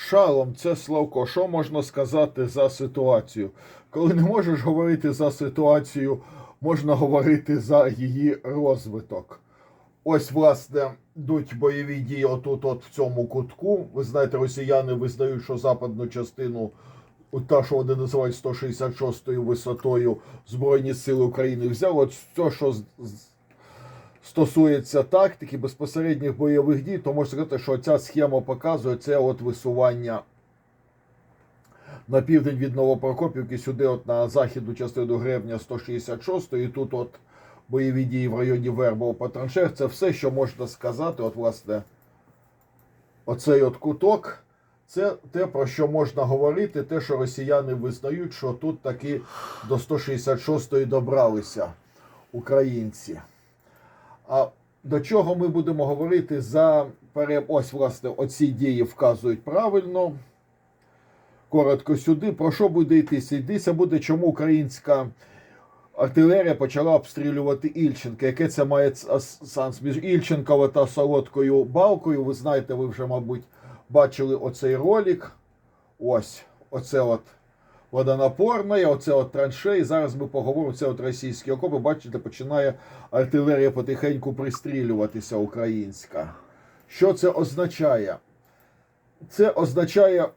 Шалом, це Славко. Що можна сказати за ситуацію? Коли не можеш говорити за ситуацію, можна говорити за її розвиток. Ось, власне, йдуть бойові дії отут, от в цьому кутку. Ви знаєте, росіяни визнають, що западну частину, та, що вони називають 166-ю висотою Збройні Сили України, взяли. От все, що стосується тактики, безпосередніх бойових дій, то можна сказати, що ця схема показує це от висування на південь від Новопрокопівки, сюди, от на західну частину гребня 166 і тут от бойові дії в районі Вербово по траншеях. Це все, що можна сказати. От, власне, оцей от куток. Це те, про що можна говорити, те, що росіяни визнають, що тут таки до 166-ї добралися українці. А до чого ми будемо говорити за. Ось, власне, оці дії вказують правильно. Коротко сюди. Про що буде йтися? Йдеться буде, чому українська артилерія почала обстрілювати Ільченка. Яке це має сенс між Ільченкова та Солодкою Балкою? Ви знаєте, ви вже, мабуть, бачили оцей ролик. Ось, оце от водонапорна, оце от траншеї. Зараз ми поговоримо. Це от російські окопи. Бачите, починає артилерія потихеньку пристрілюватися українська. Що це означає? Це означає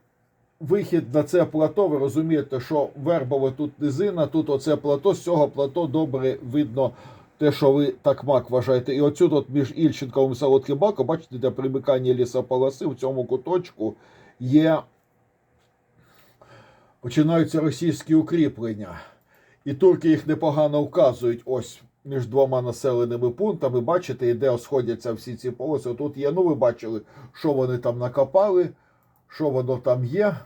вихід на це плато. Ви розумієте, що Вербове тут низина, тут оце плато. З цього плато добре видно те, що ви так мак вважаєте. І оцю тут між Ільченковим і Солодким Балком, бачите, де примикання лісополоси в цьому куточку є. Починаються російські укріплення. І турки їх непогано вказують ось між двома населеними пунктами. Бачите, де сходяться всі ці полоси. Тут є, ну ви бачили, що вони там накопали, що воно там є.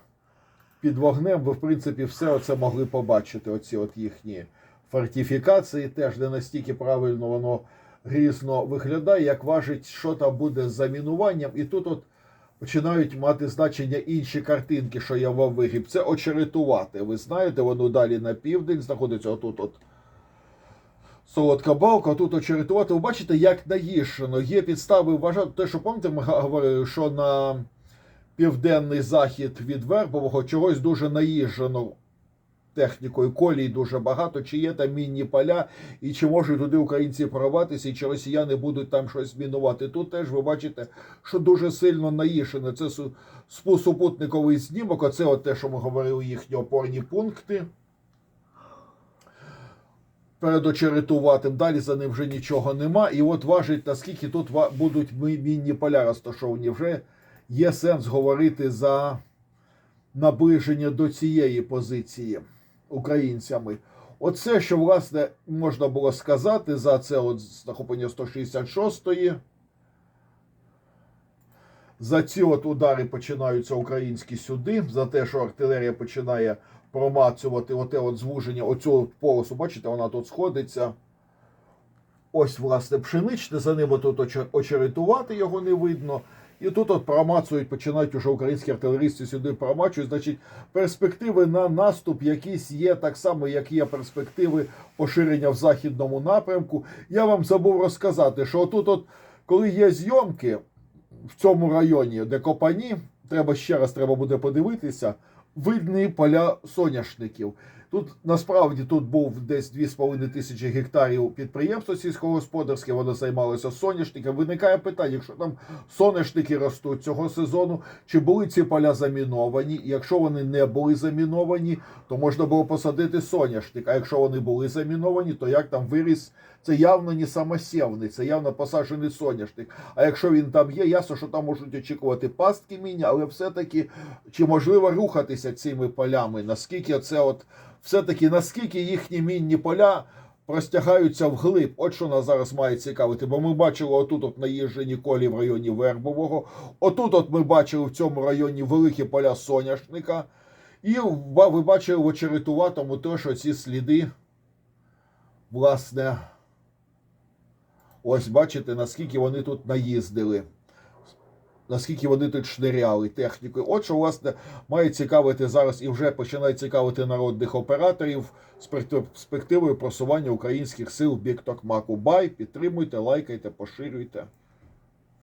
Під вогнем ви, в принципі, все це могли побачити. Оці от їхні фортифікації. Теж не настільки правильно воно грізно виглядає, як важить, що там буде з замінуванням. І тут от починають мати значення інші картинки, що я вам вигріб. Це очеретувати. Ви знаєте, воно далі на південь знаходиться отут. от Солодка балка, тут очеретувати. Ви бачите, як наїшено. Є підстави вважати те, що пам'ятаєте, ми говорили, що на південний захід від Вербового чогось дуже наїжджено технікою, колій дуже багато, чи є там мінні поля, і чи можуть туди українці прорватися, і чи росіяни будуть там щось мінувати. Тут теж ви бачите, що дуже сильно наїжджено. Це су- супутниковий знімок, оце от те, що ми говорили, їхні опорні пункти. Перед очеретуватим, далі за ним вже нічого нема. І от важить, наскільки тут будуть мінні поля розташовані. Вже є сенс говорити за наближення до цієї позиції українцями. Оце, що власне можна було сказати за це от захоплення 166-ї. За ці от удари починаються українські сюди, за те, що артилерія починає промацувати оте от звуження, оцю полосу. Бачите, вона тут сходиться. Ось, власне, пшеничне, за ним тут очеретувати його не видно. І тут от промацують, починають уже українські артилеристи сюди промачують. Значить, перспективи на наступ якісь є, так само, як є перспективи поширення в західному напрямку. Я вам забув розказати, що отут, от, коли є зйомки в цьому районі, де Копані, треба ще раз треба буде подивитися, видні поля соняшників. Тут насправді тут був десь 2,5 тисячі гектарів підприємства сільськогосподарське, воно займалося соняшником. Виникає питання, якщо там соняшники ростуть цього сезону, чи були ці поля заміновані? Якщо вони не були заміновані, то можна було посадити соняшник. А якщо вони були заміновані, то як там виріс? Це явно не самосєвний, це явно посаджений соняшник. А якщо він там є, ясно, що там можуть очікувати пастки міні, але все-таки чи можливо рухатися цими полями? Наскільки це от все-таки наскільки їхні мінні поля простягаються вглиб? От що нас зараз має цікавити, бо ми бачили отут от наїжджені колі в районі Вербового, отут от ми бачили в цьому районі великі поля соняшника. І ви бачили в очеретуватому те, що ці сліди, власне, ось бачите, наскільки вони тут наїздили. Наскільки вони тут шниряли технікою. От що, власне, має цікавити зараз і вже починає цікавити народних операторів з перспективою просування українських сил в бік Токмаку. Бай, підтримуйте, лайкайте, поширюйте.